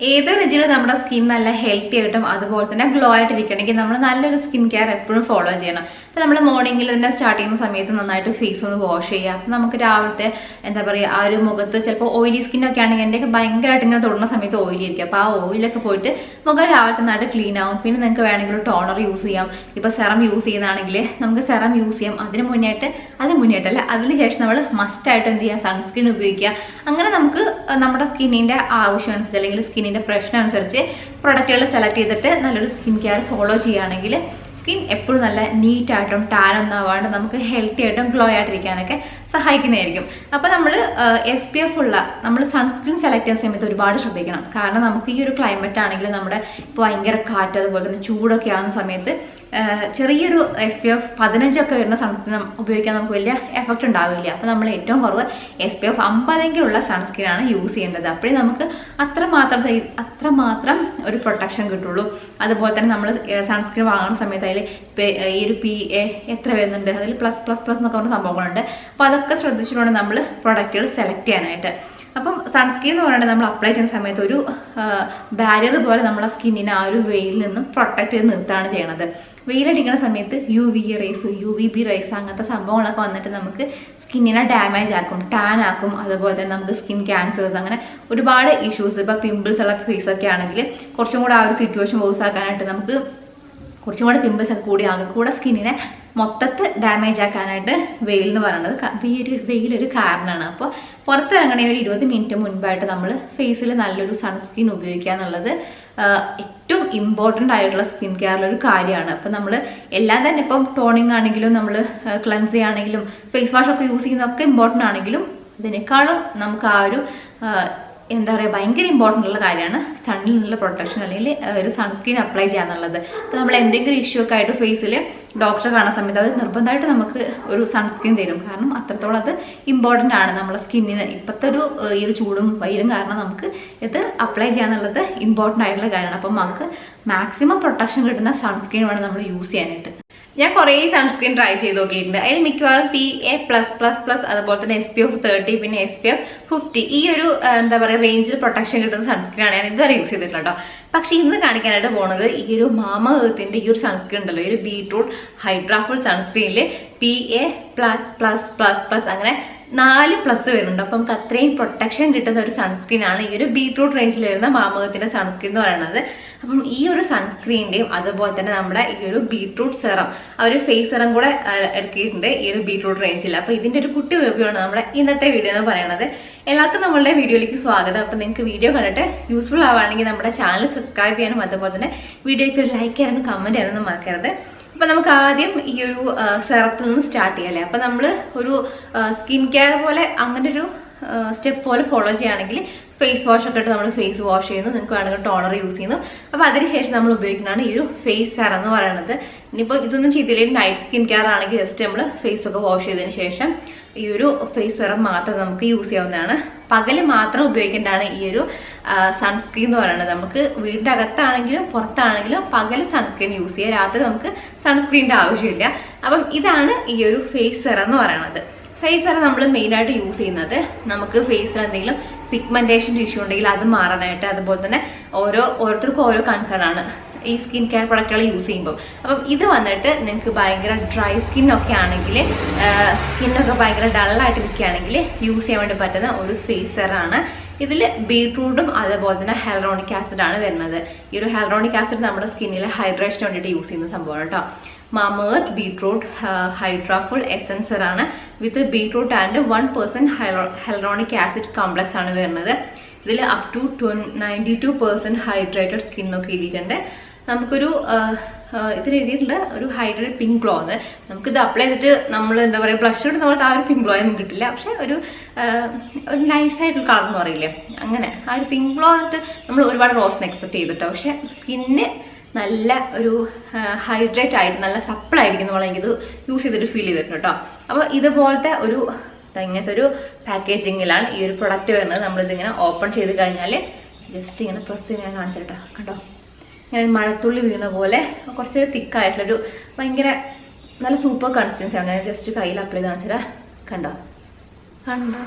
ഏതൊരു രീതിയിൽ നമ്മുടെ സ്കിൻ നല്ല ഹെൽത്തി ആയിട്ടും അതുപോലെ തന്നെ ഗ്ലോ ആയിട്ടിരിക്കണമെങ്കിൽ നമ്മൾ നല്ലൊരു സ്കിൻ കെയർ എപ്പോഴും ഫോളോ ചെയ്യണം. ഇപ്പം നമ്മൾ മോർണിംഗിൽ തന്നെ സ്റ്റാർട്ട് ചെയ്യുന്ന സമയത്ത് നന്നായിട്ട് ഫേസ് ഒന്ന് വാഷ് ചെയ്യുക. അപ്പം നമുക്ക് രാവിലത്തെ എന്താ പറയുക ആ ഒരു മുഖത്ത് ചിലപ്പോൾ ഓയിലി സ്കിൻ ഒക്കെ ആണെങ്കിൽ എന്റെയൊക്കെ ഭയങ്കരമായിട്ട് ഇങ്ങനെ തൊടുന്ന സമയത്ത് ഓയിലി ആയിരിക്കും. അപ്പോൾ ആ ഓയിലൊക്കെ പോയിട്ട് മുഖം രാവിലത്തെ നന്നായിട്ട് ക്ലീൻ ആവും. പിന്നെ നിങ്ങൾക്ക് വേണമെങ്കിൽ ഒരു ടോണർ യൂസ് ചെയ്യാം. ഇപ്പോൾ സെറം യൂസ് ചെയ്യുന്നതാണെങ്കിൽ നമുക്ക് സെറം യൂസ് ചെയ്യാം. അതിന് മുന്നേറ്റ് അതിന് മുന്നേറ്റല്ല അതിന് ശേഷം നമ്മൾ മസ്റ്റായിട്ട് എന്ത് ചെയ്യുക? സൺസ്ക്രീൻ ഉപയോഗിക്കുക. അങ്ങനെ നമുക്ക് നമ്മുടെ സ്കിന്നിന്റെ ആവശ്യം അനുസരിച്ച് അല്ലെങ്കിൽ സ്കിന്നിന്റെ പ്രശ്നം അനുസരിച്ച് പ്രൊഡക്റ്റുകൾ സെലക്ട് ചെയ്തിട്ട് നല്ലൊരു സ്കിൻ കെയർ ഫോളോ ചെയ്യുകയാണെങ്കിൽ സ്കിൻ എപ്പോഴും നല്ല നീറ്റായിട്ടും ടാൻ ഒന്നും ആവാണ്ട് നമുക്ക് ഹെൽത്തി ആയിട്ടും ഗ്ലോ ആയിട്ടിരിക്കാനൊക്കെ സഹായിക്കുന്നതായിരിക്കും. അപ്പോൾ നമ്മൾ എസ് പി എഫ് ഉള്ള നമ്മൾ സൺസ്ക്രീൻ സെലക്ട് ചെയ്യുന്ന സമയത്ത് ഒരുപാട് ശ്രദ്ധിക്കണം. കാരണം നമുക്ക് ഈ ഒരു ക്ലൈമറ്റ് ആണെങ്കിലും നമ്മുടെ ഇപ്പോൾ ഭയങ്കര കാറ്റ് അതുപോലെ തന്നെ ചൂടൊക്കെ ആകുന്ന സമയത്ത് ചെറിയൊരു എസ് പി എഫ് പതിനഞ്ചൊക്കെ വരുന്ന സൺസ്ക്രീൻ ഉപയോഗിക്കാൻ നമുക്ക് വലിയ എഫക്റ്റ് ഉണ്ടാവില്ല. അപ്പോൾ നമ്മൾ ഏറ്റവും കുറവ് എസ് പി എഫ് അമ്പതെങ്കിലുള്ള സൺസ്ക്രീനാണ് യൂസ് ചെയ്യേണ്ടത്. അപ്പോഴേ നമുക്ക് അത്രമാത്രം അത്രമാത്രം ഒരു പ്രൊട്ടക്ഷൻ കിട്ടുള്ളൂ. അതുപോലെ തന്നെ നമ്മൾ സൺസ്ക്രീൻ വാങ്ങുന്ന സമയത്ത് അതിൽ ഈ ഒരു പി എ എത്ര വരുന്നുണ്ട്? അതിൽ പ്ലസ് പ്ലസ് പ്ലസ് എന്നൊക്കെ പറഞ്ഞ സംഭവങ്ങളുണ്ട്. അപ്പോൾ അതൊക്കെ ശ്രദ്ധിച്ചുകൊണ്ട് നമ്മൾ പ്രൊഡക്റ്റുകൾ സെലക്ട് ചെയ്യാനായിട്ട്. അപ്പം സൺസ്ക്രീൻ എന്ന് പറയുന്നത് നമ്മൾ അപ്ലൈ ചെയ്യുന്ന സമയത്ത് ഒരു ബാരിയർ പോലെ നമ്മളെ സ്കിന്നിനെ ആ ഒരു വെയിൽ നിന്നും പ്രൊട്ടക്ട് ചെയ്ത് നിർത്തുകയാണ് ചെയ്യണത്. വെയിലടിക്കുന്ന സമയത്ത് U V rays U V B rays അങ്ങനത്തെ സംഭവങ്ങളൊക്കെ വന്നിട്ട് നമുക്ക് സ്കിന്നിനെ ഡാമേജ് ആക്കും ടാൻ ആക്കും. അതുപോലെ തന്നെ നമുക്ക് സ്കിൻ ക്യാൻസേഴ്സ് അങ്ങനെ ഒരുപാട് ഇഷ്യൂസ് ഇപ്പോൾ പിമ്പിൾസ് ഉള്ള ഫേസ് ഒക്കെ ആണെങ്കിൽ കുറച്ചും കൂടെ ആ ഒരു സിറ്റുവേഷൻ വേഴ്സ് ആക്കാനായിട്ട് നമുക്ക് കുറച്ചും കൂടെ പിമ്പിൾസ് ഒക്കെ കൂടി ആകും. കൂടെ സ്കിന്നിനെ മൊത്തത്തിൽ ഡാമേജ് ആക്കാനായിട്ട് വെയിൽ എന്ന് പറയുന്നത് വെയിൽ വെയിൽ ഒരു കാരണമാണ്. അപ്പോൾ പുറത്തിറങ്ങണ ഒരു ഇരുപത് മിനിറ്റ് മുൻപായിട്ട് നമ്മൾ ഫേസിൽ നല്ലൊരു സൺസ്ക്രീൻ ഉപയോഗിക്കുക എന്നുള്ളത് ഏറ്റവും ഇമ്പോർട്ടന്റ് ആയിട്ടുള്ള സ്കിൻ കെയറിലൊരു കാര്യമാണ്. അപ്പം നമ്മൾ എല്ലാം തന്നെ ഇപ്പം ടോണിങ് ആണെങ്കിലും നമ്മൾ ക്ലൻസ് ആണെങ്കിലും ഫേസ് വാഷ് ഒക്കെ യൂസ് ചെയ്യുന്നതൊക്കെ ഇമ്പോർട്ടന്റ് ആണെങ്കിലും അതിനേക്കാളും നമുക്ക് ആ ഒരു എന്താ പറയുക ഭയങ്കര ഇമ്പോർട്ടന്റ് ഉള്ള കാര്യമാണ് സണ്ണിൽ നിന്നുള്ള പ്രൊട്ടക്ഷൻ അല്ലെങ്കിൽ ഒരു സൺസ്ക്രീൻ അപ്ലൈ ചെയ്യാന്നുള്ളത്. അപ്പോൾ നമ്മൾ എന്തെങ്കിലും ഇഷ്യൂ ഒക്കെ ആയിട്ട് ഫേസിൽ ഡോക്ടറെ കാണാൻ സമയത്ത് അവർ നിർബന്ധമായിട്ട് നമുക്ക് ഒരു സൺസ്ക്രീൻ തരും. കാരണം അത്രത്തോളം അത് ഇമ്പോർട്ടന്റ് ആണ് നമ്മുടെ സ്കിന്നിന് ഇപ്പോഴത്തെ ഒരു ഈ ഒരു ചൂടും വെയിലും കാരണം നമുക്ക് ഇത് അപ്ലൈ ചെയ്യാന്നുള്ളത് ഇമ്പോർട്ടന്റ് ആയിട്ടുള്ള കാര്യമാണ്. അപ്പം നമുക്ക് മാക്സിമം പ്രൊട്ടക്ഷൻ കിട്ടുന്ന സൺസ്ക്രീൻ വേണം നമ്മൾ യൂസ് ചെയ്യാനായിട്ട്. ഞാൻ കുറേ സൺസ്ക്രീൻ ട്രൈ ചെയ്ത് നോക്കിയിട്ടുണ്ട്. അതിൽ മിക്കവാറും P A plus plus plus അതുപോലെ തന്നെ എസ് പി എഫ് തേർട്ടി പിന്നെ എസ് പി എഫ് ഫിഫ്റ്റി ഈ ഒരു എന്താ പറയുക റേഞ്ചിൽ പ്രൊട്ടക്ഷൻ കിട്ടുന്ന സൺസ്ക്രീൻ ആണ് ഞാൻ ഇതുവരെ യൂസ് ചെയ്തിട്ടുള്ളത് കേട്ടോ പക്ഷെ ഇന്ന് കാണിക്കാനായിട്ട് പോണത് ഈ ഒരു മാമ ഏർത്തിന്റെ ഈ ഒരു സൺസ്ക്രീൻ ഉണ്ടല്ലോ. ഈ ഒരു beetroot hydraful സൺസ്ക്രീനിൽ P A plus plus plus plus അങ്ങനെ നാല് പ്ലസ് വരുന്നുണ്ട്. അപ്പം നമുക്ക് അത്രയും പ്രൊട്ടക്ഷൻ കിട്ടുന്ന ഒരു സൺസ്ക്രീൻ ആണ്. ഈ ഒരു ബീട്രൂട്ട് റേഞ്ചിൽ വരുന്ന മാമകത്തിന്റെ സൺസ്ക്രീൻ എന്ന് പറയുന്നത്. അപ്പം ഈ ഒരു സൺസ്ക്രീനിന്റെയും അതുപോലെ തന്നെ നമ്മുടെ ഈ ഒരു ബീട്രൂട്ട് സെറം ആ ഒരു ഫേസ് സെറം കൂടെ എടുക്കിയിട്ടുണ്ട് ഈ ഒരു ബീട്രൂട്ട് റേഞ്ചിൽ അപ്പൊ ഇതിന്റെ ഒരു കുട്ടി റിവ്യൂ ആണ് നമ്മുടെ ഇന്നത്തെ വീഡിയോ എന്ന് പറയുന്നത്. എല്ലാവർക്കും നമ്മളുടെ വീഡിയോയിലേക്ക് സ്വാഗതം. അപ്പം നിങ്ങൾക്ക് വീഡിയോ കണ്ടിട്ട് യൂസ്ഫുൾ ആവുകയാണെങ്കിൽ നമ്മുടെ ചാനൽ സബ്സ്ക്രൈബ് ചെയ്യാനും അതുപോലെ തന്നെ വീഡിയോയ്ക്ക് ഒരു ലൈക്ക് ചെയ്യാനും കമന്റ് ചെയ്യാനൊന്നും മറക്കരുത്. അപ്പൊ നമുക്ക് ആദ്യം ഈ ഒരു സെറത്തിൽ നിന്ന് സ്റ്റാർട്ട് ചെയ്യാല്ലേ? അപ്പൊ നമ്മൾ ഒരു സ്കിൻ കെയർ പോലെ അങ്ങനെ ഒരു സ്റ്റെപ്പ് പോലെ ഫോളോ ചെയ്യുകയാണെങ്കിൽ ഫേസ് വാഷ് ഒക്കെ ഇട്ട് നമ്മൾ ഫേസ് വാഷ് ചെയ്യുന്നു നിങ്ങൾക്ക് വേണമെങ്കിൽ ടോണർ യൂസ് ചെയ്യുന്നു. അപ്പോൾ അതിനുശേഷം നമ്മൾ ഉപയോഗിക്കുന്നതാണ് ഈ ഒരു ഫേസ് സെറം എന്ന് പറയുന്നത്. ഇനിയിപ്പോൾ ഇതൊന്നും ചെയ്തില്ലെങ്കിൽ നൈറ്റ് സ്കിൻ കെയർ ആണെങ്കിൽ ജസ്റ്റ് നമ്മൾ ഫേസ് ഒക്കെ വാഷ് ചെയ്തതിന് ശേഷം ഈ ഒരു ഫേസ് സെറം മാത്രം നമുക്ക് യൂസ് ചെയ്യാവുന്നതാണ്. പകൽ മാത്രം ഉപയോഗിക്കേണ്ടതാണ് ഈ ഒരു സൺസ്ക്രീൻ എന്ന് പറയുന്നത്. നമുക്ക് വീടിന്റെ അകത്താണെങ്കിലും പുറത്താണെങ്കിലും പകൽ സൺസ്ക്രീൻ യൂസ് ചെയ്യുക രാത്രി നമുക്ക് സൺസ്ക്രീനിന്റെ ആവശ്യമില്ല. അപ്പം ഇതാണ് ഈ ഒരു ഫേസ് സെറം എന്ന് പറയുന്നത്. ഫേസ് സെറം നമ്മൾ മെയിനായിട്ട് യൂസ് ചെയ്യുന്നത്. നമുക്ക് ഫേസിൽ എന്തെങ്കിലും പിഗ്മെന്റേഷൻ ഇഷ്യൂ ഉണ്ടെങ്കിൽ അത് മാറാനായിട്ട് അതുപോലെ തന്നെ ഓരോ ഓരോരുത്തർക്കും ഓരോ കൺസേൺ ആണ്. ഈ സ്കിൻ കെയർ പ്രൊഡക്റ്റുകൾ യൂസ് ചെയ്യുമ്പോൾ അപ്പം ഇത് വന്നിട്ട് നിങ്ങൾക്ക് ഭയങ്കര ഡ്രൈ സ്കിൻ ഒക്കെ ആണെങ്കിൽ സ്കിന്നൊക്കെ ഭയങ്കര ഡള്ളായിട്ട് ഇരിക്കുകയാണെങ്കിൽ യൂസ് ചെയ്യാൻ വേണ്ടി പറ്റുന്ന ഒരു ഫേസറാണ് സെറാണ് ഇതിൽ ബീട്രൂട്ടും അതുപോലെ തന്നെ ഹെൽറോണിക് ആസിഡ് ആണ് വരുന്നത്. ഈ ഒരു ഹെൽറോണിക് ആസിഡ് നമ്മുടെ സ്കിന്നിലെ ഹൈഡ്രേഷന് വേണ്ടിയിട്ട് യൂസ് ചെയ്യുന്ന സംഭവമാണ് കേട്ടോ Mamaearth beetroot hydraful എസെൻസറാണ് with beetroot and one percent hyaluronic acid complex ആണ് വരുന്നത്. ഇതിൽ അപ് ടു ട്വൻ നയന്റി ടു പെർസെന്റ് ഹൈഡ്രേറ്റഡ് സ്കിന്നൊക്കെ എഴുതിയിട്ടുണ്ട് നമുക്കൊരു ഇത് ഇതിൽ എഴുതിയിട്ടുണ്ട് ഒരു ഹൈഡ്രഡ് പിങ്ക് ഗ്ലോ എന്ന് നമുക്കിത് അപ്ലൈ ചെയ്തിട്ട് നമ്മൾ എന്താ പറയുക ബ്ലഷ് കൊണ്ട് നമ്മൾ ആ ഒരു പിങ്ക് ഗ്ലോ നമുക്ക് കിട്ടില്ല. പക്ഷെ ഒരു ഒരു നൈസ് ആയിട്ടുള്ള കളർ എന്ന് പറയില്ലേ? അങ്ങനെ ആ ഒരു പിങ്ക് ഗ്ലോ ആയിട്ട് നമ്മൾ ഒരുപാട് റോസിന് എക്സ്പെക്ട് ചെയ്തിട്ടോ. പക്ഷെ സ്കിന്ന് നല്ല ഒരു ഹൈഡ്രേറ്റ് ആയിട്ട് നല്ല സപ്പിൾ ആയിരിക്കും നമ്മൾ എനിക്കിത് യൂസ് ചെയ്തിട്ട് ഫീൽ ചെയ്തിട്ടുണ്ട് കേട്ടോ അപ്പോൾ ഇതുപോലത്തെ ഒരു ഇങ്ങനത്തെ ഒരു പാക്കേജിങ്ങിലാണ് ഈ ഒരു പ്രൊഡക്റ്റ് വരുന്നത്. നമ്മളിതിങ്ങനെ ഓപ്പൺ ചെയ്ത് കഴിഞ്ഞാൽ ജസ്റ്റ് ഇങ്ങനെ പ്രസ് ചെയ്യാൻ കാണിച്ചിട്ടോ കണ്ടോ? ഇങ്ങനെ ഒരു മഴത്തുള്ളി വീണ പോലെ കുറച്ച് തിക്കായിട്ടുള്ളൊരു ഭയങ്കര നല്ല സൂപ്പർ കൺസിസ്റ്റൻസി ആണ്. ഞാൻ ജസ്റ്റ് കയ്യിൽ അപ്ലൈ ചെയ്ത് കാണിച്ചാൽ കണ്ടോ? കണ്ടോ?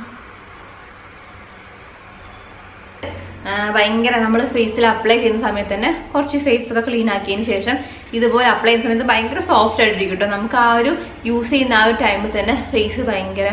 ഭയങ്കര നമ്മൾ ഫേസിൽ അപ്ലൈ ചെയ്യുന്ന സമയത്ത് തന്നെ കുറച്ച് ഫേസ് ഒക്കെ ക്ലീൻ ആക്കിയതിന് ശേഷം ഇതുപോലെ അപ്ലൈ ചെയ്യുന്ന സമയത്ത് ഭയങ്കര സോഫ്റ്റ് ആയിട്ടിരിക്കും കേട്ടോ നമുക്ക് ആ ഒരു യൂസ് ചെയ്യുന്ന ആ ഒരു ടൈമിൽ തന്നെ ഫേസ് ഭയങ്കര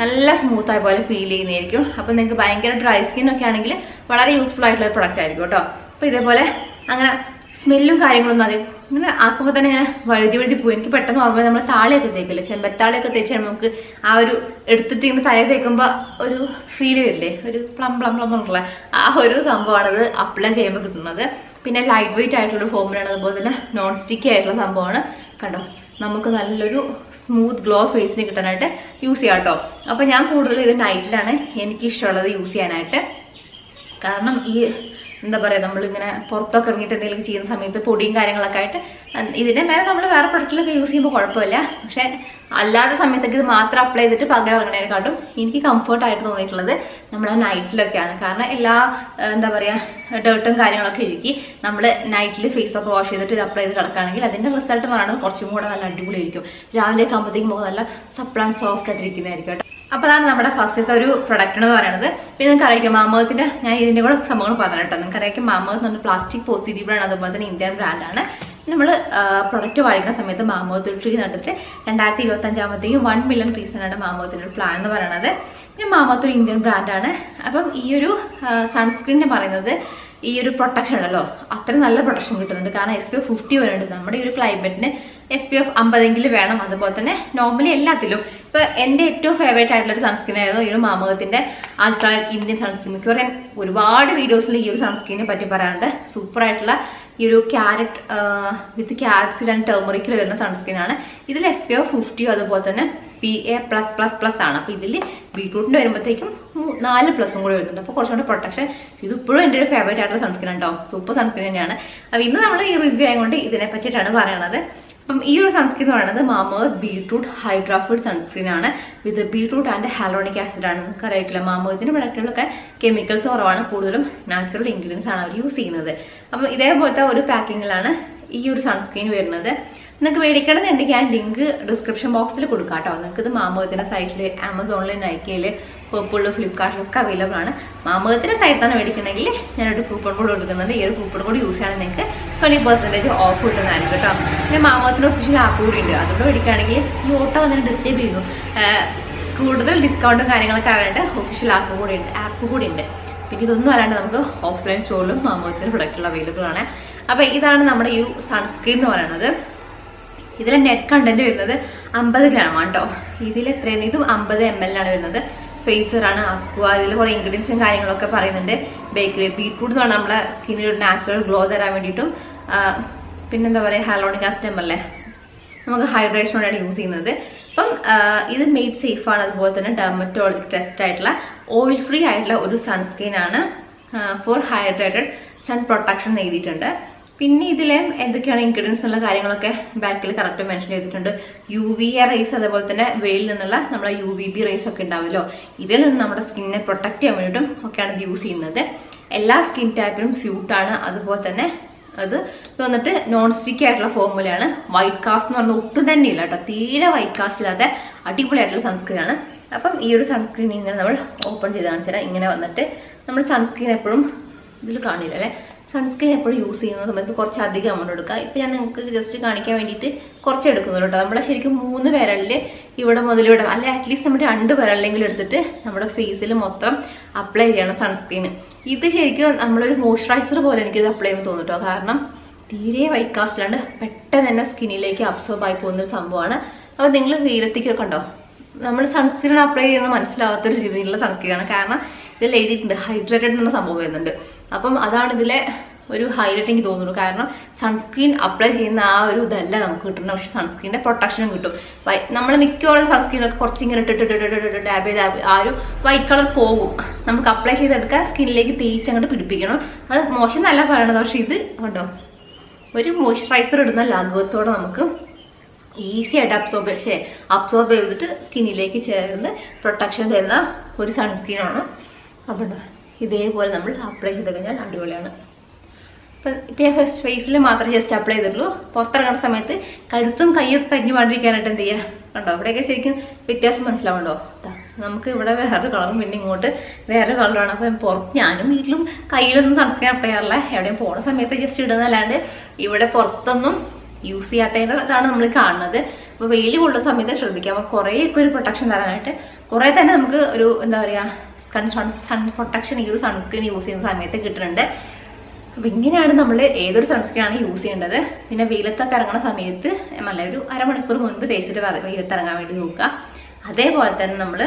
നല്ല സ്മൂത്ത് ആയ പോലെ ഫീൽ ചെയ്യുന്നതായിരിക്കും. അപ്പം നിങ്ങൾക്ക് ഭയങ്കര ഡ്രൈ സ്കിൻ ഒക്കെ ആണെങ്കിൽ വളരെ യൂസ്ഫുൾ ആയിട്ടുള്ള ഒരു പ്രൊഡക്റ്റ് ആയിരിക്കും കേട്ടോ അപ്പോൾ ഇതേപോലെ അങ്ങനെ സ്മെല്ലും കാര്യങ്ങളൊന്നും അതെ ഇങ്ങനെ ആക്കുമ്പോൾ തന്നെ ഞാൻ വഴുതി വഴുതി പോകും എനിക്ക് പെട്ടെന്ന് ഓർമ്മ നമ്മൾ താളിയൊക്കെ തേക്കില്ലേ? ചെമ്പത്താളിയൊക്കെ തേച്ചാൽ നമുക്ക് ആ ഒരു എടുത്തിട്ട് ഇങ്ങനെ തല തേക്കുമ്പോൾ ഒരു ഫീൽ വരില്ലേ? ഒരു പ്ലം പ്ലം പ്ലം എന്നുള്ള ആ ഒരു സംഭവമാണത് അപ്ലൈ ചെയ്യുമ്പോൾ കിട്ടുന്നത്. പിന്നെ ലൈറ്റ് വെയിറ്റ് ആയിട്ടുള്ള ഫോമിലാണ് അതുപോലെ തന്നെ നോൺ സ്റ്റിക്കി ആയിട്ടുള്ള സംഭവമാണ്. കണ്ടോ? നമുക്ക് നല്ലൊരു സ്മൂത്ത് ഗ്ലോ ഫേസിന് കിട്ടാനായിട്ട് യൂസ് ചെയ്യാം കേട്ടോ. അപ്പോൾ ഞാൻ കൂടുതൽ ഇത് നൈറ്റിലാണ് എനിക്ക് ഇഷ്ടമുള്ളത് യൂസ് ചെയ്യാനായിട്ട്. കാരണം ഈ എന്താ പറയുക നമ്മളിങ്ങനെ പുറത്തൊക്കെ ഇറങ്ങിയിട്ട് എന്തെങ്കിലും ചെയ്യുന്ന സമയത്ത് പൊടിയും കാര്യങ്ങളൊക്കെ ആയിട്ട് ഇതിന്റെ മേലെ നമ്മൾ വേറെ പ്രൊഡക്റ്റിലൊക്കെ യൂസ് ചെയ്യുമ്പോൾ കുഴപ്പമില്ല. പക്ഷേ അല്ലാത്ത സമയത്തൊക്കെ ഇത് മാത്രം അപ്ലൈ ചെയ്തിട്ട് പകരം ഇറങ്ങണേനെക്കാട്ടും എനിക്ക് കംഫർട്ടായിട്ട് തോന്നിയിട്ടുള്ളത് നമ്മുടെ നൈറ്റിലൊക്കെയാണ് കാരണം എല്ലാ എന്താ പറയുക ഡേർട്ടും കാര്യങ്ങളൊക്കെ ഇരിക്കി നമ്മൾ നൈറ്റിൽ ഫേസൊക്കെ വാഷ് ചെയ്തിട്ട് ഇത് അപ്ലൈ ചെയ്ത് കിടക്കുകയാണെങ്കിൽ അതിന്റെ റിസൾട്ട് പറയുന്നത് കുറച്ചും കൂടെ നല്ല അടിപൊളിയായിരിക്കും. രാവിലെ ആകുമ്പോഴത്തേക്കും മുഖം നല്ല സപ്ലാൻ സോഫ്റ്റ് ആയിട്ടിരിക്കുന്നതായിരിക്കും അപ്പോൾ അതാണ് നമ്മുടെ ഫസ്റ്റത്തെ ഒരു പ്രൊഡക്റ്റ് എന്ന് പറയുന്നത്. പിന്നെ നിങ്ങൾക്ക് അറിയാം മാമേഹത്തിന്റെ ഞാൻ ഇതിന്റെ കൂടെ സംഭവങ്ങൾ പറഞ്ഞു നിങ്ങൾക്ക് അറിയാം മാമേഹ് എന്ന് പറഞ്ഞ പ്ലാസ്റ്റിക് പോസിറ്റീവ് ആണ് അതുപോലെ തന്നെ ഇന്ത്യൻ ബ്രാൻഡാണ് നമ്മൾ പ്രൊഡക്റ്റ് വാങ്ങിക്കുന്ന സമയത്ത് മാമോത്ത് ട്രീ നട്ടിട്ട് രണ്ടായിരത്തി ഇരുപത്തി അഞ്ചാമത്തേക്കും വൺ മില്യൺ പീസിനാണ് മാമോത്തിന്റെ പ്ലാൻ എന്ന് പറയുന്നത് പിന്നെ മാമോത്ത് ഒരു ഇന്ത്യൻ ബ്രാൻഡാണ് അപ്പം ഈ ഒരു സൺസ്ക്രീൻ പറയുന്നത് ഈ ഒരു പ്രൊട്ടക്ഷൻ ഉണ്ടല്ലോ. അത്രയും നല്ല പ്രൊട്ടക്ഷൻ കിട്ടുന്നുണ്ട്. കാരണം എസ് പി ഫിഫ്റ്റി ഫിഫ്റ്റി ഉണ്ട് നമ്മുടെ ഈ ഒരു ക്ലൈമറ്റിന് എസ് പി എഫ് അമ്പതെങ്കിലും വേണം. അതുപോലെ തന്നെ നോർമലി എല്ലാത്തിലും. ഇപ്പൊ എന്റെ ഏറ്റവും ഫേവറേറ്റ് ആയിട്ടുള്ള ഒരു സൺസ്ക്രീൻ ആയിരുന്നു ഈ ഒരു മാമകത്തിന്റെ അൾട്രാ ഇന്ത്യൻ സൺസ്ക്രീൻ മിക്കവാറും ഞാൻ ഒരുപാട് വീഡിയോസിൽ ഈ ഒരു സൺസ്ക്രീനെ പറ്റി പറയാറുണ്ട്. സൂപ്പർ ആയിട്ടുള്ള ഈ ഒരു ക്യാരറ്റ് വിത്ത് ക്യാരറ്റ്സിൽ ആൻഡ് ടേമറിക്കിൽ വരുന്ന സൺസ്ക്രീൻ ആണ്. ഇതിൽ എസ് പി എഫ് ഫിഫ്റ്റിയോ അതുപോലെ തന്നെ P A plus plus plus ആണ്. അപ്പോൾ ഇതിൽ ബീട്രൂട്ടിന്റെ വരുമ്പോഴത്തേക്കും നാല് പ്ലസും കൂടി വരുന്നുണ്ട്. അപ്പോൾ കുറച്ചും പ്രൊട്ടക്ഷൻ ഇത് ഇപ്പോഴും എന്റെ ഒരു ഫേവറേറ്റ് ആയിട്ടുള്ള സൺസ്ക്രീൻ ഉണ്ടാവും സൂപ്പർ സൺസ്ക്രീൻ തന്നെയാണ്. അപ്പോൾ ഇന്ന് നമ്മൾ ഈ റിവ്യൂ ആയതുകൊണ്ട് ഇതിനെ പറ്റിയിട്ടാണ് പറയണത്. അപ്പം ഈ ഒരു സൺസ്ക്രീൻ എന്ന് പറയുന്നത് മാമേഴ്സ് ബീട്രൂട്ട് ഹൈഡ്രാഫിഡ് സൺസ്ക്രീൻ ആണ്. With beetroot and hyaluronic acid ആണ്. നമുക്ക് അറിയില്ല മാമേഴ്സിന്റെ പ്രൊഡക്റ്റുകളൊക്കെ കെമിക്കൽസ് കുറവാണ്. കൂടുതലും നാച്ചുറൽ ഇൻഗ്രീഡിയൻസ് ആണ് അവർ യൂസ് ചെയ്യുന്നത്. അപ്പം ഇതേപോലത്തെ ഒരു പാക്കിങ്ങിലാണ് ഈ ഒരു സൺസ്ക്രീൻ വരുന്നത്. നിങ്ങൾക്ക് മേടിക്കണമെന്നുണ്ടെങ്കിൽ ഞാൻ ലിങ്ക് ഡിസ്ക്രിപ്ഷൻ ബോക്സിൽ കൊടുക്കാം കേട്ടോ. നിങ്ങൾക്ക് ഇത് മാമേഹത്തിന്റെ സൈറ്റിൽ ആമസോണിൽ നൈക്കയിൽ പേപ്പിളിൽ ഫ്ലിപ്കാർട്ടിലൊക്കെ അവൈലബിൾ ആണ്. മാമേഹത്തിന്റെ സൈറ്റാണ് മേടിക്കണമെങ്കിൽ ഞാനൊരു കൂപ്പൺ കോഡ് കൊടുക്കുന്നത്. ഈ ഒരു കൂപ്പൺ കോഡ് യൂസ് ചെയ്യണം നിങ്ങൾക്ക് ട്വന്റി പെർസെന്റേജ് ഓഫ് കിട്ടുന്നതായിരിക്കും കേട്ടോ. പിന്നെ മാമേഹത്തിന്റെ ഒഫീഷ്യൽ ആപ്പ് കൂടി ഉണ്ട്. അതുകൊണ്ട് മേടിക്കുകയാണെങ്കിൽ ഈ ഓട്ടോ വന്നിട്ട് ഡിസ്റ്റേബ് ചെയ്യുന്നു. കൂടുതൽ ഡിസ്കൗണ്ടും കാര്യങ്ങളൊക്കെ അറിയാണ്ട് ഒഫീഷ്യൽ ആപ്പ് കൂടി ഉണ്ട്. ആപ്പ് കൂടി ഉണ്ട്. പിന്നെ ഇതൊന്നും അല്ലാണ്ട് നമുക്ക് ഓഫ്ലൈൻ സ്റ്റോറിലും മാമോഹത്തിന്റെ പ്രൊഡക്റ്റുകൾ അവൈലബിൾ ആണ്. അപ്പോൾ ഇതാണ് നമ്മുടെ ഈ സൺസ്ക്രീൻ എന്ന് പറയുന്നത്. ഇതിലെ നെറ്റ് കണ്ടന്റ് വരുന്നത് അമ്പത് ഗ്രാം ആണ് കേട്ടോ. ഇതിൽ എത്രയാണ്? ഇതും അമ്പത് എം എൽ ആണ് വരുന്നത്. ഫേസറാണ് അക്വ ഇതിൽ കുറേ ഇൻഗ്രീഡിയൻസും കാര്യങ്ങളൊക്കെ പറയുന്നുണ്ട്. ബേക്കറി ബീറ്റ്റൂട്ട് എന്ന് പറഞ്ഞാൽ നമ്മുടെ സ്കിന്നിൽ ഒരു നാച്ചുറൽ ഗ്ലോ തരാൻ വേണ്ടിയിട്ടും പിന്നെന്താ പറയുക ഹാലോണിക് ആസിഡ് അല്ലേ നമുക്ക് ഹൈഡ്രേഷൻ വേണ്ടിയാണ് യൂസ് ചെയ്യുന്നത്. അപ്പം ഇത് മെയ്ഡ് സേഫ് ആണ്. അതുപോലെ തന്നെ ഡെർമറ്റോളജി ടെസ്റ്റ് ആയിട്ടുള്ള ഓയിൽ ഫ്രീ ആയിട്ടുള്ള ഒരു സൺസ്ക്രീൻ ആണ് ഫോർ ഹൈഡ്രേറ്റഡ് സൺ പ്രൊട്ടക്ഷൻ എഴുതിയിട്ടുണ്ട്. പിന്നെ ഇതിൽ എന്തൊക്കെയാണ് ഇൻഗ്രീഡിയൻസ് ഉള്ള കാര്യങ്ങളൊക്കെ ബാക്കിൽ കറക്റ്റ് മെൻഷൻ ചെയ്തിട്ടുണ്ട്. യു വി എ റേസ് അതേപോലെ തന്നെ വെയിൽ നിന്നുള്ള നമ്മുടെ യു വി ബി റേസ് ഒക്കെ ഉണ്ടാവുമല്ലോ. ഇതിൽ നിന്ന് നമ്മുടെ സ്കിന്നിനെ പ്രൊട്ടക്ട് ചെയ്യാൻ വേണ്ടിയിട്ടും ഒക്കെയാണ് യൂസ് ചെയ്യുന്നത്. എല്ലാ സ്കിൻ ടൈപ്പിനും സ്യൂട്ടാണ് അതുപോലെ തന്നെ അത് ഇത് വന്നിട്ട് നോൺ സ്റ്റിക്ക് ആയിട്ടുള്ള ഫോർമുലയാണ് വൈറ്റ് കാസ്റ്റ് എന്ന് പറഞ്ഞാൽ ഒട്ടും തന്നെ ഇല്ല കേട്ടോ. തീരെ വൈറ്റ് കാസ്റ്റ് ഇല്ലാത്ത അടിപൊളിയായിട്ടുള്ള സൺസ്ക്രീൻ ആണ്. അപ്പം ഈ ഒരു സൺസ്ക്രീൻ ഇങ്ങനെ നമ്മൾ ഓപ്പൺ ചെയ്ത് കാണിച്ചാൽ ഇങ്ങനെ വന്നിട്ട് നമ്മൾ സൺസ്ക്രീൻ എപ്പോഴും ഇതിൽ കാണില്ല അല്ലേ? സൺസ്ക്രീൻ എപ്പോഴും യൂസ് ചെയ്യുന്ന സമയത്ത് കുറച്ച് അധികം എമൗണ്ട് എടുക്കുക. ഇപ്പം ഞാൻ നിങ്ങൾക്ക് ജസ്റ്റ് കാണിക്കാൻ വേണ്ടിയിട്ട് കുറച്ച് എടുക്കുന്നുള്ളൂ കേട്ടോ. നമ്മളെ ശരിക്കും മൂന്ന് വിരലിൽ ഇവിടെ മുതൽ ഇവിടെ അല്ലെ അറ്റ്ലീസ്റ്റ് നമ്മുടെ രണ്ട് വിരലിലെങ്കിലും എടുത്തിട്ട് നമ്മുടെ ഫേസിൽ മൊത്തം അപ്ലൈ ചെയ്യണം സൺസ്ക്രീൻ ഇത് ശരിക്കും നമ്മളൊരു മോയ്സ്ചറൈസർ പോലെ എനിക്കിത് അപ്ലൈ ചെയ്യുമ്പോൾ തോന്നും കേട്ടോ. കാരണം തീരെ വൈറ്റ് കാസ്റ്റിലാണ്ട് പെട്ടെന്ന് തന്നെ സ്കിന്നിലേക്ക് അബ്സോർബ് ആയി പോകുന്ന ഒരു സംഭവമാണ്. അപ്പോൾ നിങ്ങൾ വെയിലത്തേക്കൊക്കെ ഉണ്ടോ നമ്മൾ സൺസ്ക്രീൻ അപ്ലൈ ചെയ്യുന്ന മനസ്സിലാവാത്തൊരു രീതിയിലുള്ള സൺസ്ക്രീൻ ആണ്. കാരണം ഇതിൽ എഴുതിയിട്ടുണ്ട് ഹൈഡ്രേറ്റഡ് എന്ന സംഭവം വരുന്നുണ്ട്. അപ്പം അതാണ് ഇതിലെ ഒരു ഹൈലൈറ്റ് എനിക്ക് തോന്നുന്നു. കാരണം സൺസ്ക്രീൻ അപ്ലൈ ചെയ്യുന്ന ആ ഒരു ഇതല്ല നമുക്ക് കിട്ടുന്നത്. പക്ഷെ സൺസ്ക്രീനിന്റെ പ്രൊട്ടക്ഷനും കിട്ടും. നമ്മൾ മിക്കവാറും സൺസ്ക്രീനൊക്കെ കുറച്ച് ഇങ്ങനെ ഇട്ടിട്ട് ഡാബ് ചെയ്ത് ആ ഒരു വൈറ്റ് കളർ പോകും. നമുക്ക് അപ്ലൈ ചെയ്തെടുക്കാൻ സ്കിന്നിലേക്ക് തേച്ച് അങ്ങോട്ട് പിടിപ്പിക്കണം. അത് മോശം നല്ല പറയണത്. പക്ഷെ ഇത് കണ്ടോ? ഒരു മോയ്സ്ചറൈസർ ഇടുന്ന ലാഘവത്തോടെ നമുക്ക് ഈസി ആയിട്ട് അബ്സോർബ് പക്ഷേ അബ്സോർബ് ചെയ്തിട്ട് സ്കിന്നിലേക്ക് ചേർന്ന് പ്രൊട്ടക്ഷൻ തരുന്ന ഒരു സൺസ്ക്രീനാണ് അപ്പോൾ ഇതേപോലെ നമ്മൾ അപ്ലൈ ചെയ്ത് കഴിഞ്ഞാൽ അടിപൊളിയാണ്. ഇപ്പം ഇപ്പം ഫസ്റ്റ് ഫേസിൽ മാത്രമേ ജസ്റ്റ് അപ്ലൈ ചെയ്തിട്ടുള്ളൂ പുറത്തിറങ്ങുന്ന സമയത്ത് കഴുത്തും കയ്യൊക്കെ തഞ്ഞു പാണ്ടിരിക്കാനായിട്ട് എന്ത് ചെയ്യുക കണ്ടോ? ഇവിടെയൊക്കെ ശരിക്കും വ്യത്യാസം മനസ്സിലാവുണ്ടോ? നമുക്ക് ഇവിടെ വേറൊരു കളറും പിന്നെ ഇങ്ങോട്ട് വേറെ കളറാണ് അപ്പം പുറത്ത് ഞാനും വീട്ടിലും കയ്യിലൊന്നും സൺസ്ക്രീൻ അപ്ലൈ ചെയ്യാറില്ല. എവിടെയും പോണ സമയത്ത് ജസ്റ്റ് ഇടുന്നല്ലാണ്ട് ഇവിടെ പുറത്തൊന്നും യൂസ് ചെയ്യാത്തതിന്റെ ചെയ്യാത്തതാണ് നമ്മൾ കാണുന്നത്. അപ്പോൾ വെയിൽ കൊള്ളുന്ന സമയത്ത് ശ്രദ്ധിക്കാം. അപ്പോൾ കുറേയൊക്കെ ഒരു പ്രൊട്ടക്ഷൻ തരാനായിട്ട് കുറേ തന്നെ നമുക്ക് ഒരു എന്താ പറയുക സൺ സൺ പ്രൊട്ടക്ഷൻ ഈ ഒരു സൺസ്ക്രീൻ യൂസ് ചെയ്യുന്ന സമയത്ത് കിട്ടുന്നുണ്ട്. അപ്പം ഇങ്ങനെയാണ് നമ്മൾ ഏതൊരു സൺസ്ക്രീൻ ആണ് യൂസ് ചെയ്യേണ്ടത്. പിന്നെ വെയിലത്തൊക്കെ ഇറങ്ങുന്ന സമയത്ത് നല്ല ഒരു അരമണിക്കൂർ മുൻപ് തേച്ചിട്ട് വെയിലത്തിറങ്ങാൻ വേണ്ടി നോക്കുക. അതേപോലെ തന്നെ നമ്മൾ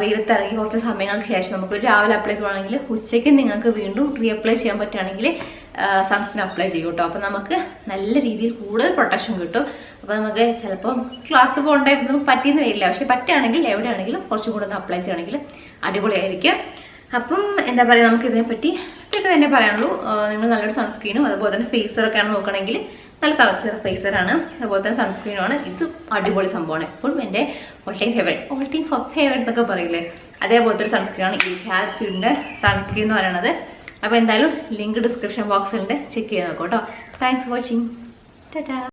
വെയിലത്തിറങ്ങി കുറച്ച് സമയങ്ങൾക്ക് ശേഷം നമുക്ക് രാവിലെ അപ്ലൈ ചെയ്യുവാണെങ്കിൽ ഉച്ചയ്ക്ക് നിങ്ങൾക്ക് വീണ്ടും റീഅപ്ലൈ ചെയ്യാൻ പറ്റുകയാണെങ്കിൽ സൺസ്ക്രീൻ അപ്ലൈ ചെയ്യും കേട്ടോ. അപ്പം നമുക്ക് നല്ല രീതിയിൽ കൂടുതൽ പ്രൊട്ടക്ഷൻ കിട്ടും. അപ്പോൾ നമുക്ക് ചിലപ്പോൾ ക്ലാസ് പോകണ്ടായിരുന്നു പറ്റിയെന്ന് വരില്ല. പക്ഷെ പറ്റുകയാണെങ്കിൽ എവിടെയാണെങ്കിലും കുറച്ചും കൂടെ ഒന്ന് അപ്ലൈ ചെയ്യണമെങ്കിൽ അടിപൊളിയായിരിക്കും. അപ്പം എന്താ പറയുക നമുക്ക് ഇതിനെപ്പറ്റി ഇതൊക്കെ തന്നെ പറയാനുള്ളൂ. നിങ്ങൾ നല്ലൊരു സൺസ്ക്രീനും അതുപോലെ തന്നെ ഫേസറൊക്കെ ആണ് നോക്കണമെങ്കിൽ നല്ല സൺസ്ക്രീൻ ഫേസറാണ് അതുപോലെ തന്നെ സൺസ്ക്രീനുമാണ് ഇത് അടിപൊളി സംഭവമാണ്. എപ്പോഴും എന്റെ all time favourite all time favourite എന്നൊക്കെ പറയില്ലേ? അതേപോലത്തെ ഒരു സൺസ്ക്രീനാണ് ഈ ഹാറ്റ്സിന്റെ സൺസ്ക്രീൻ എന്ന് പറയുന്നത്. അപ്പോൾ എന്തായാലും ലിങ്ക് ഡിസ്ക്രിപ്ഷൻ ബോക്സിലുണ്ട് ചെക്ക് ചെയ്ത് നോക്കൂ കേട്ടോ താങ്ക്സ് വാച്ചിങ് ടാറ്റാ